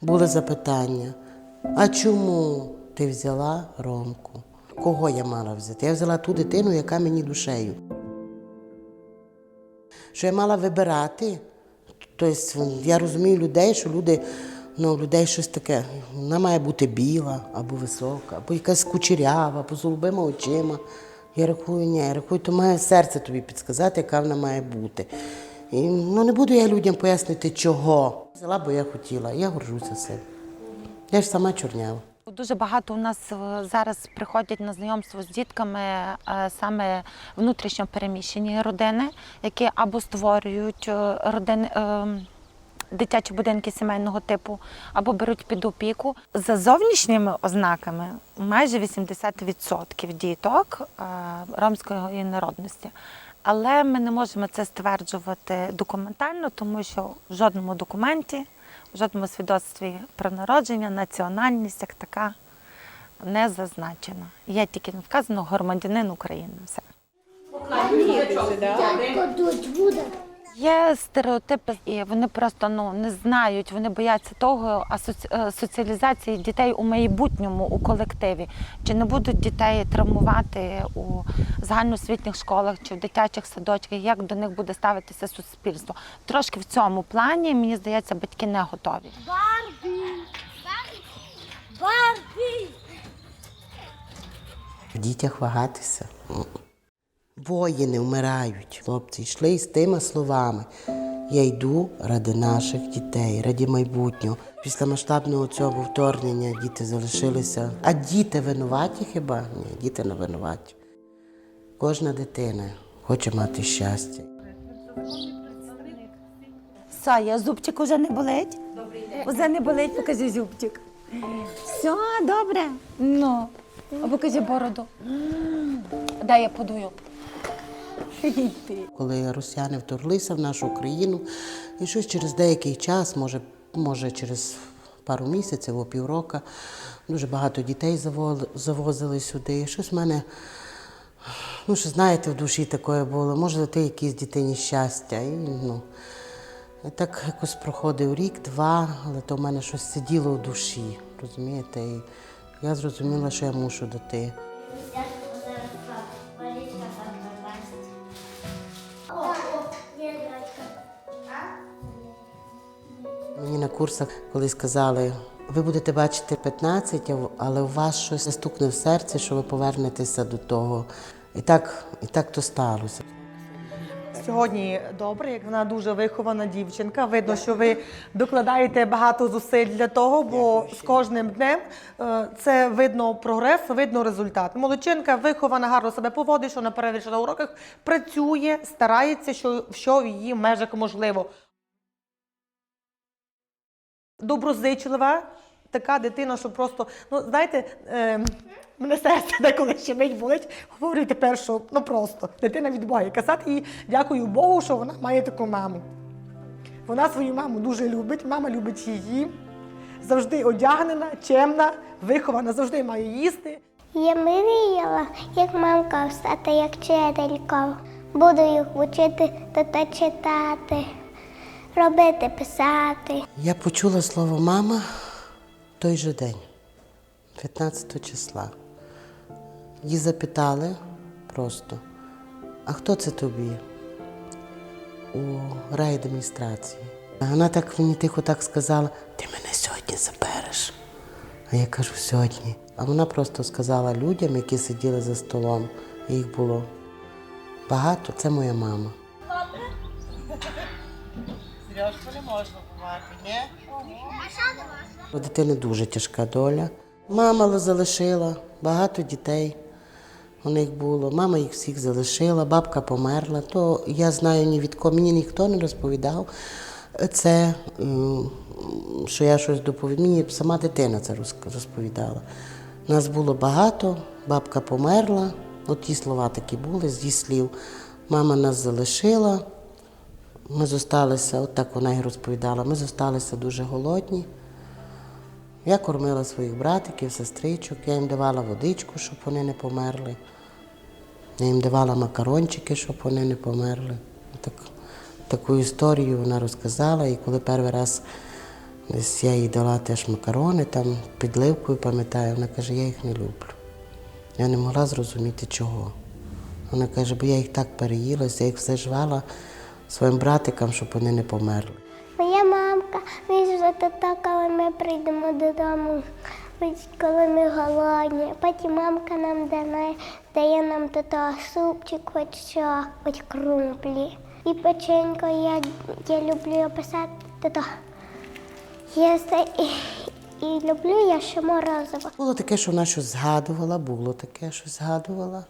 Були запитання: а чому ти взяла Ромку? Кого я мала взяти? Я взяла ту дитину, яка мені душею. Що я мала вибирати. Тобто я розумію людей, що люди, ну, людей щось таке. Вона має бути біла або висока, або якась кучерява, або з голубими очима. Я рахую, ні, я рахую, то має серце тобі підсказати, яка вона має бути. І, ну, не буду я людям пояснити, чого. Взяла, бо я хотіла. Я горжуся цим. Я ж сама чорнява. Дуже багато у нас е, зараз приходять на знайомство з дітками е, саме внутрішньо переміщені родини, які або створюють е, родини. Дитячі будинки сімейного типу або беруть під опіку за зовнішніми ознаками майже 80% діток ромської народності. Але ми не можемо це стверджувати документально, тому що в жодному документі, в жодному свідоцтві про народження, національність як така не зазначена. Є тільки вказано громадянин України. Все. Подуть буде. Є стереотипи, і вони просто ну не знають, вони бояться того асоці- е, соціалізації дітей у майбутньому у колективі. Чи не будуть дітей травмувати у загальноосвітніх школах чи в дитячих садочках, як до них буде ставитися суспільство? Трошки в цьому плані, мені здається, батьки не готові. Барбі. Барбі. В дітях вагатися. Воїни вмирають. Хлопці йшли із тими словами. Я йду ради наших дітей, ради майбутнього. Після масштабного цього вторгнення діти залишилися. А діти винуваті хіба? Ні, діти не винуваті. Кожна дитина хоче мати щастя. Сая, зубчик уже не болить? Уже не болить, покажи зубчик. Все, добре. Ну, а покажи бороду. Дай я подую. Коли росіяни вторглися в нашу країну, і щось через деякий час, може, може через пару місяців або півроку, дуже багато дітей завозили сюди. І щось в мене, ну, що знаєте, в душі таке було. Може, дати якісь дитині щастя. І, ну, і так якось проходив рік, два, але то в мене щось сиділо в душі, розумієте? І я зрозуміла, що я мушу дати. Мені на курсах колись сказали, ви будете бачити 15, але у вас щось стукне в серці, що ви повернетеся до того. І так, і так то сталося. Сьогодні добре, як вона дуже вихована дівчинка. Видно, що ви докладаєте багато зусиль для того, бо з кожним днем е, це видно прогрес, видно результат. Молодчинка вихована, гарно себе поводить, що на перерві на уроках працює, старається, що, що в її межах можливо. Доброзичлива, така дитина, що просто, ну знаєте, е, мене серце деколи ще мить болить. Говорю тепер, що ну просто дитина від Бога. І Казати їй дякую Богу, що вона має таку маму. Вона свою маму дуже любить, мама любить її. Завжди одягнена, чемна, вихована, завжди має їсти. Я мріяла, як мамка стати як вчителька. Буду їх вчити та читати, робити, писати. Я почула слово мама той же день, 15 числа. Її запитали просто, а хто це тобі у райадміністрації? Вона так мені тихо так сказала, ти мене сьогодні забереш. А я кажу, сьогодні. А вона просто сказала людям, які сиділи за столом, їх було багато, це моя мама. У дитини дуже тяжка доля. Мама залишила багато дітей. У них було. Мама їх всіх залишила, бабка померла. То я знаю ні від кого, мені ніхто не розповідав це, що я щось доповідаю. Мені сама дитина це розповідала. Нас було багато, бабка померла. От ті слова такі були з її слів. Мама нас залишила. Ми зосталися, от так вона і розповідала, ми зосталися дуже голодні. Я кормила своїх братиків, сестричок, я їм давала водичку, щоб вони не померли. Я їм давала макарончики, щоб вони не померли. Так, таку історію вона розказала. І коли перший раз Десь я їй дала теж макарони, там підливкою, пам'ятаю. Вона каже, я їх не люблю. Я не могла зрозуміти чого. Вона каже, бо я їх так переїлася, я їх все жвала своїм братикам, щоб вони не померли. Моя мамка віже тата, коли ми прийдемо додому, коли ми голодні. Потім мамка нам дає, дає нам тата супчик, хоч що, хоч крумплі. І печенько я, я люблю писати тато. Їсти і, і люблю я ще морозиво. Було таке, що вона щось згадувала, було таке, що згадувала,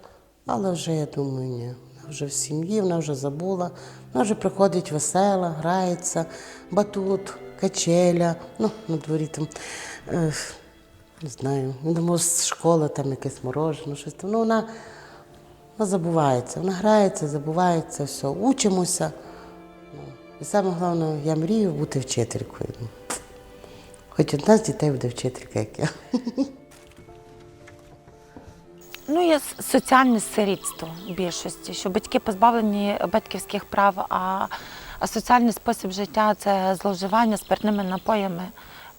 але вже я думаю, ні. Вже в сім'ї, вона вже забула. Вона вже приходить весела, грається, батут, качеля. Ну, на дворі там, е, не знаю, думаю, школи там якесь морожене, щось там. Ну, вона, вона забувається, вона грається, забувається, все, учимося. Ну, і саме головне, я мрію бути вчителькою. Хоч одна з дітей буде вчителька, як я. Ну, є соціальне сирітство в більшості, що батьки позбавлені батьківських прав, а, соціальний спосіб життя це зловживання спиртними напоями,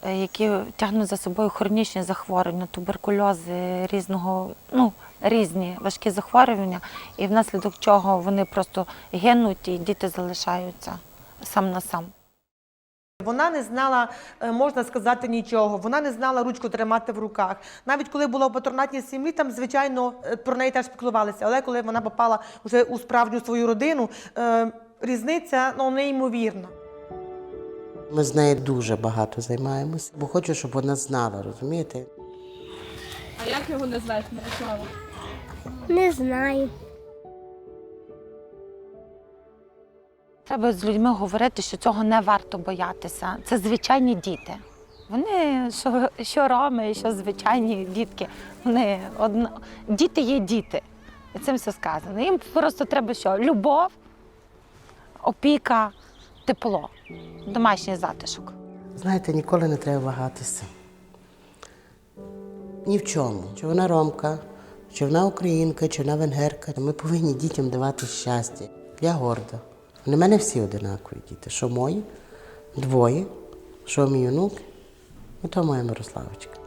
е, які тягнуть за собою хронічні захворювання, туберкульози, різного, ну, різні важкі захворювання, і внаслідок чого вони просто гинуть і діти залишаються сам на сам. Вона не знала, е, можна сказати, нічого. Вона не знала ручку тримати в руках. Навіть коли була в патронатній сім'ї, там, звичайно, е, про неї теж піклувалися. Але коли вона попала вже у справжню свою родину, е, різниця ну, неймовірна. Ми з нею дуже багато займаємося, бо хочу, щоб вона знала, розумієте? А як його не знаєш, Мирослава? Не знаю. Треба з людьми говорити, що цього не варто боятися. Це звичайні діти. Вони що, що роми, що звичайні дітки. Вони одно... Діти є діти. І цим все сказано. Їм просто треба що? Любов, опіка, тепло, домашній затишок. Знаєте, ніколи не треба вагатися. Ні в чому. Чи вона ромка, чи вона українка, чи вона венгерка. Ми повинні дітям давати щастя. Я горда. Вони в мене всі одинакові діти. Що мої, двоє, що мій онук, і то моя Мирославочка.